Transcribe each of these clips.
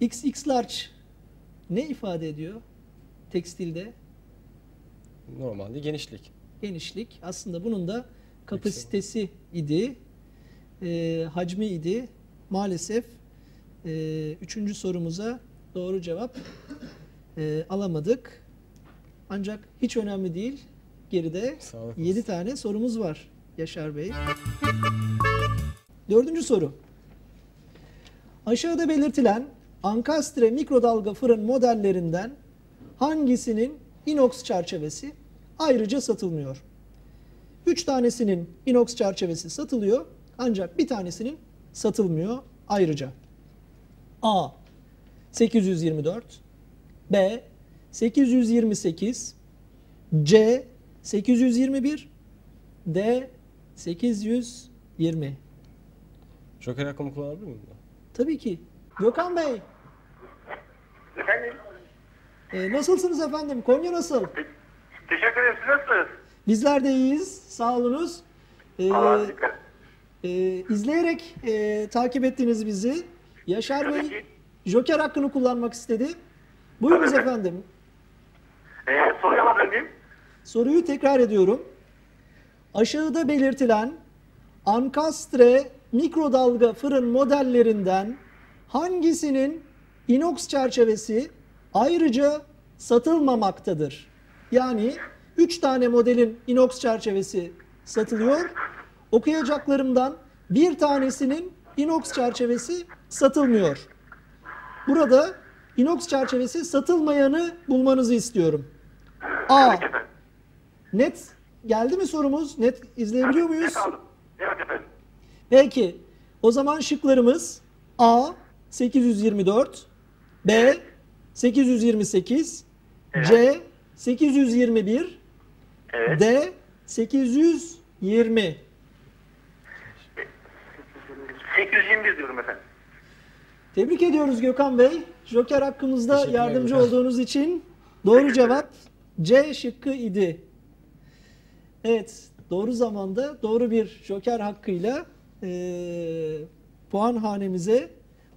XX large ne ifade ediyor tekstilde? Normalde genişlik. Genişlik. Aslında bunun da kapasitesi idi, e, hacmi idi. Maalesef e, üçüncü sorumuza doğru cevap e, alamadık. Ancak hiç önemli değil. Geride Sağlık olsun. 7 tane sorumuz var Yaşar Bey. Dördüncü soru. Aşağıda belirtilen ankastre mikrodalga fırın modellerinden hangisinin inox çerçevesi ayrıca satılmıyor? 3 tanesinin inox çerçevesi satılıyor ancak bir tanesinin satılmıyor ayrıca. A 824 B 828 C 821 D 820 Joker hakkımı kullanabilir miyim? Tabii ki. Gökhan Bey, Efendim? e, nasılsınız efendim? Konya nasıl? Teşekkür ederim. Siz nasılsınız? Bizler de iyiyiz. Sağ olunuz. E, Allah'a e, izleyerek e, takip ettiniz bizi. Yaşar Tabii Bey ki. Joker hakkını kullanmak istedi. Buyurunuz Tabii. efendim. Ee, soruyu alabilir? Soruyu tekrar ediyorum. Aşağıda belirtilen ankastre mikrodalga fırın modellerinden hangisinin inox çerçevesi ayrıca satılmamaktadır? Yani 3 tane modelin inox çerçevesi satılıyor. Okuyacaklarımdan bir tanesinin inox çerçevesi satılmıyor. Burada inox çerçevesi satılmayanı bulmanızı istiyorum. A. Net geldi mi sorumuz? Net izleyebiliyor muyuz? Aldım. Evet efendim. Peki. O zaman şıklarımız A 824, B 828, C 821, Evet. D 820. 821 diyorum efendim. Tebrik ediyoruz Gökhan Bey. Joker hakkımızda yardımcı Gökhan. olduğunuz için doğru cevap C şıkkı idi. Evet, doğru zamanda doğru bir Joker hakkıyla eee puan hanemize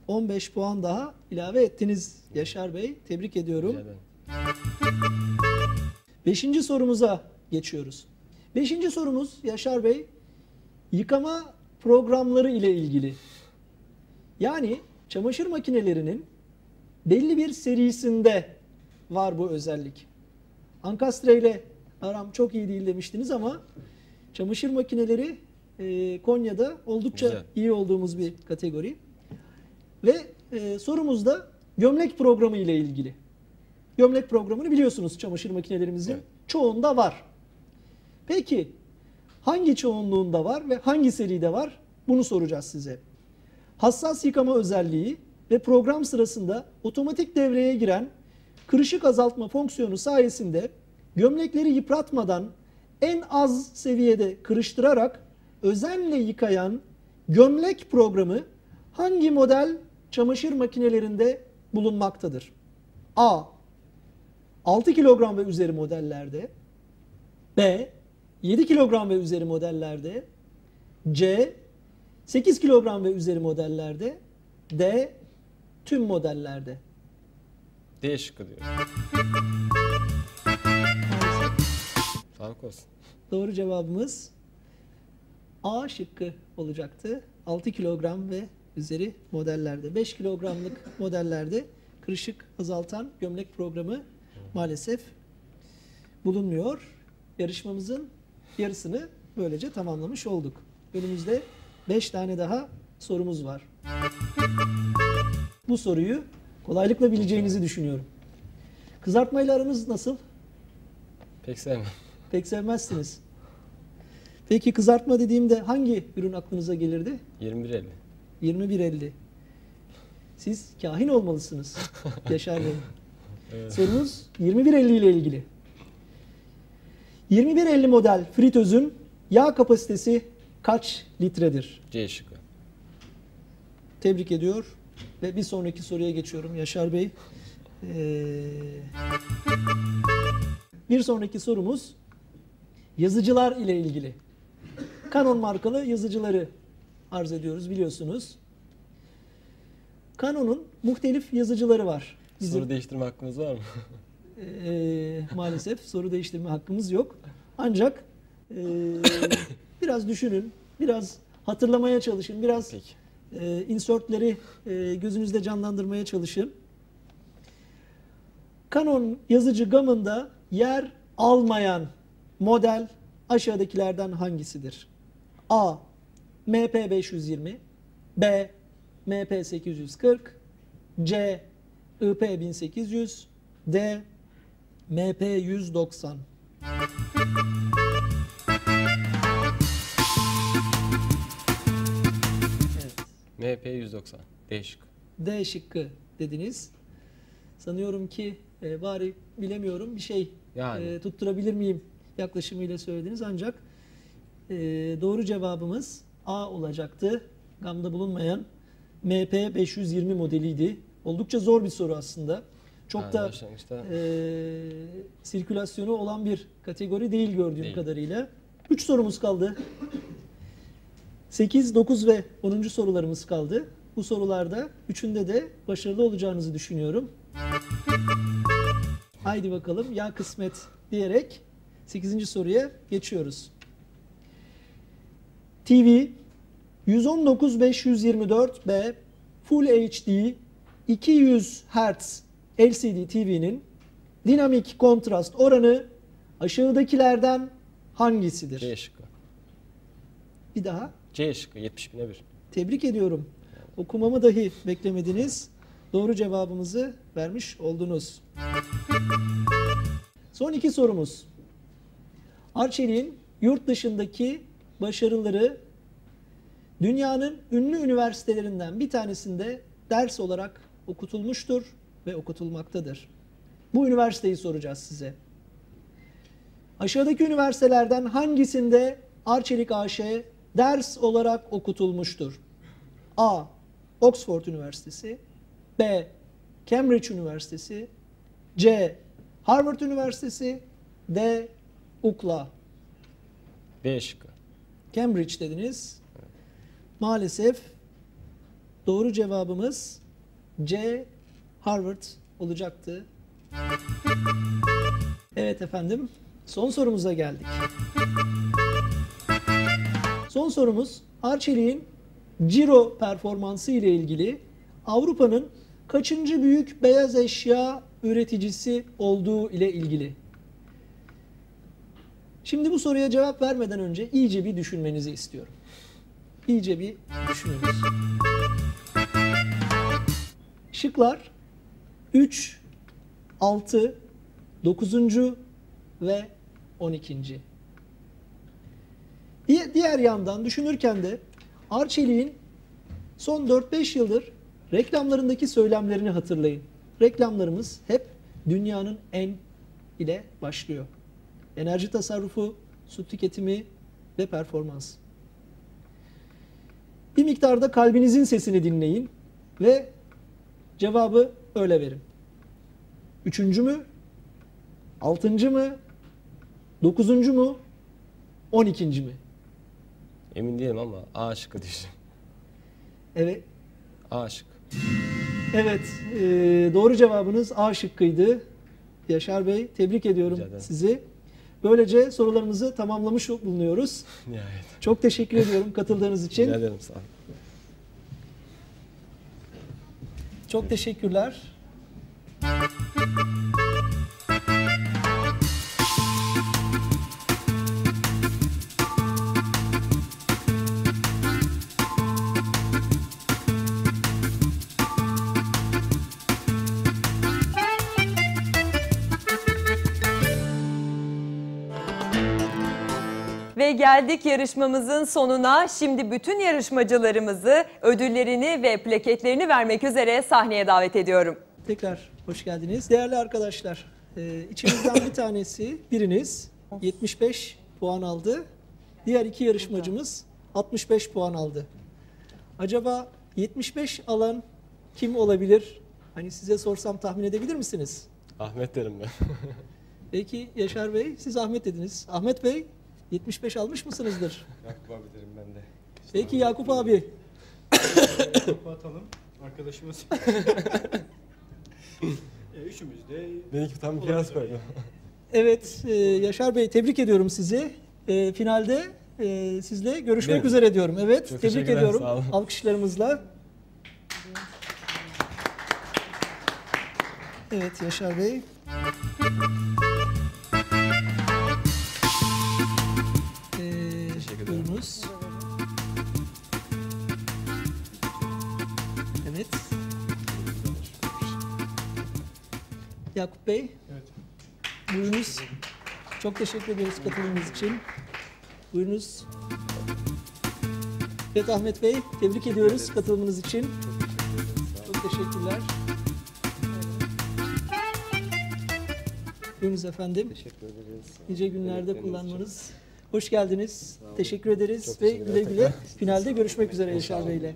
15 puan daha ilave ettiniz Yaşar Bey. Tebrik ediyorum. Beşinci sorumuza geçiyoruz. Beşinci sorumuz Yaşar Bey, yıkama programları ile ilgili. Yani çamaşır makinelerinin belli bir serisinde var bu özellik. Ankastre ile aram çok iyi değil demiştiniz ama çamaşır makineleri e, Konya'da oldukça Güzel. iyi olduğumuz bir kategori. Ve e, sorumuz da gömlek programı ile ilgili. Gömlek programını biliyorsunuz çamaşır makinelerimizin Evet. çoğunda var. Peki hangi çoğunluğunda var ve hangi seride var? Bunu soracağız size. Hassas yıkama özelliği ve program sırasında otomatik devreye giren kırışık azaltma fonksiyonu sayesinde gömlekleri yıpratmadan en az seviyede kırıştırarak özenle yıkayan gömlek programı hangi model çamaşır makinelerinde bulunmaktadır? A. 6 kilogram ve üzeri modellerde B. 7 kilogram ve üzeri modellerde C. 8 kilogram ve üzeri modellerde D. Tüm modellerde. D şıkkı diyor. Sağlık olsun. Doğru cevabımız A şıkkı olacaktı. 6 kilogram ve üzeri modellerde. 5 kilogramlık modellerde kırışık azaltan gömlek programı maalesef bulunmuyor. Yarışmamızın yarısını böylece tamamlamış olduk. Önümüzde 5 tane daha sorumuz var. Bu soruyu kolaylıkla bileceğinizi düşünüyorum. Kızartmayla aranız nasıl? Pek sevmem. Pek sevmezsiniz. Peki kızartma dediğimde hangi ürün aklınıza gelirdi? 21.50. 21.50. Siz kahin olmalısınız Yaşar Bey. Evet. Sorumuz 21.50 ile ilgili. 21.50 model fritözün yağ kapasitesi kaç litredir? C şıkkı. Tebrik ediyor. Ve bir sonraki soruya geçiyorum Yaşar Bey. Ee, bir sonraki sorumuz yazıcılar ile ilgili. Canon markalı yazıcıları arz ediyoruz biliyorsunuz. Canon'un muhtelif yazıcıları var. Bizim Soru değiştirme hakkımız var mı? Ee, maalesef soru değiştirme hakkımız yok. Ancak ee, biraz düşünün, biraz hatırlamaya çalışın, biraz Peki. e, insertleri e, gözünüzde canlandırmaya çalışın. Canon yazıcı gamında yer almayan model aşağıdakilerden hangisidir? A. MP520 B. MP840 C. IP1800 D. MP190 Evet. MP 190. D şıkkı. D şıkkı dediniz. Sanıyorum ki e, bari bilemiyorum bir şey Yani. e, tutturabilir miyim yaklaşımıyla söylediniz ancak e, doğru cevabımız A olacaktı. Gamda bulunmayan MP 520 modeliydi. Oldukça zor bir soru aslında. Çok Yani da e, sirkülasyonu olan bir kategori değil gördüğüm Değil. kadarıyla. 3 sorumuz kaldı. 8, 9 ve 10. sorularımız kaldı. Bu sorularda üçünde de başarılı olacağınızı düşünüyorum. Haydi bakalım ya kısmet diyerek 8. soruya geçiyoruz. TV 119524B Full HD 200 Hz LCD TV'nin dinamik kontrast oranı aşağıdakilerden hangisidir? C şıkkı. Bir daha C şıkkı 70 bine 1. tebrik ediyorum. Okumamı dahi beklemediniz. Doğru cevabımızı vermiş oldunuz. Son iki sorumuz. Arçelik'in yurt dışındaki başarıları dünyanın ünlü üniversitelerinden bir tanesinde ders olarak okutulmuştur ve okutulmaktadır. Bu üniversiteyi soracağız size. Aşağıdaki üniversitelerden hangisinde Arçelik AŞ ders olarak okutulmuştur? A. Oxford Üniversitesi B. Cambridge Üniversitesi C. Harvard Üniversitesi D. UCLA B şıkkı. Cambridge dediniz. Maalesef doğru cevabımız C. Harvard olacaktı. Evet efendim. Son sorumuza geldik. Son sorumuz Arçelik'in Ciro performansı ile ilgili Avrupa'nın kaçıncı büyük beyaz eşya üreticisi olduğu ile ilgili. Şimdi bu soruya cevap vermeden önce iyice bir düşünmenizi istiyorum. İyice bir düşününüz. Şıklar 3, 6, 9. ve 12. Diye- Diğer yandan düşünürken de Arçelik'in son 4-5 yıldır reklamlarındaki söylemlerini hatırlayın. Reklamlarımız hep dünyanın en ile başlıyor. Enerji tasarrufu, su tüketimi ve performans. Bir miktarda kalbinizin sesini dinleyin ve cevabı öyle verin. Üçüncü mü? Altıncı mı? Dokuzuncu mu? On ikinci mi? Emin değilim ama A şıkkı diyeceğim. Evet. A şıkkı. Evet, e, doğru cevabınız A şıkkıydı. Yaşar Bey, tebrik ediyorum sizi. Böylece sorularımızı tamamlamış bulunuyoruz. Nihayet. Çok teşekkür ediyorum katıldığınız için. Rica ederim sağ olun. Çok teşekkürler. Ve geldik yarışmamızın sonuna. Şimdi bütün yarışmacılarımızı ödüllerini ve plaketlerini vermek üzere sahneye davet ediyorum. Tekrar hoş geldiniz. Değerli arkadaşlar, e, içimizden bir tanesi, biriniz 75 puan aldı. Diğer iki yarışmacımız 65 puan aldı. Acaba 75 alan kim olabilir? Hani size sorsam tahmin edebilir misiniz? Ahmet derim ben. Belki Yaşar Bey, siz Ahmet dediniz. Ahmet Bey 75 almış mısınızdır? Yakup abi derim ben de. Peki Yakup abi. Arkadaşımız. e, üçümüz de Benimki tam bir kıyas koydu. Evet e, Yaşar Bey tebrik ediyorum sizi. E, finalde e, sizle görüşmek Evet. üzere diyorum. Evet Çok tebrik ediyorum alkışlarımızla. Evet Yaşar Bey. Yakup Bey. Evet. Buyurunuz. Çok teşekkür ederiz katılımınız için. Buyurunuz. Evet Ahmet Bey, tebrik ediyoruz katılımınız için. Çok teşekkürler. Buyurunuz efendim. Teşekkür ederiz. Nice günlerde kullanmanız. Hoş geldiniz. Teşekkür ederiz Çok ve güle güle finalde görüşmek üzere Yaşar Bey ile.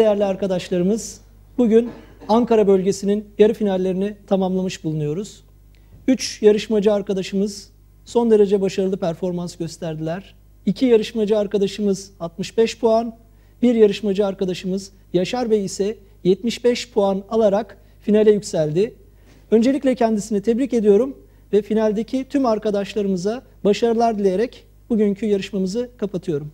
Değerli arkadaşlarımız, bugün Ankara bölgesinin yarı finallerini tamamlamış bulunuyoruz. 3 yarışmacı arkadaşımız son derece başarılı performans gösterdiler. 2 yarışmacı arkadaşımız 65 puan, bir yarışmacı arkadaşımız Yaşar Bey ise 75 puan alarak finale yükseldi. Öncelikle kendisini tebrik ediyorum ve finaldeki tüm arkadaşlarımıza başarılar dileyerek bugünkü yarışmamızı kapatıyorum.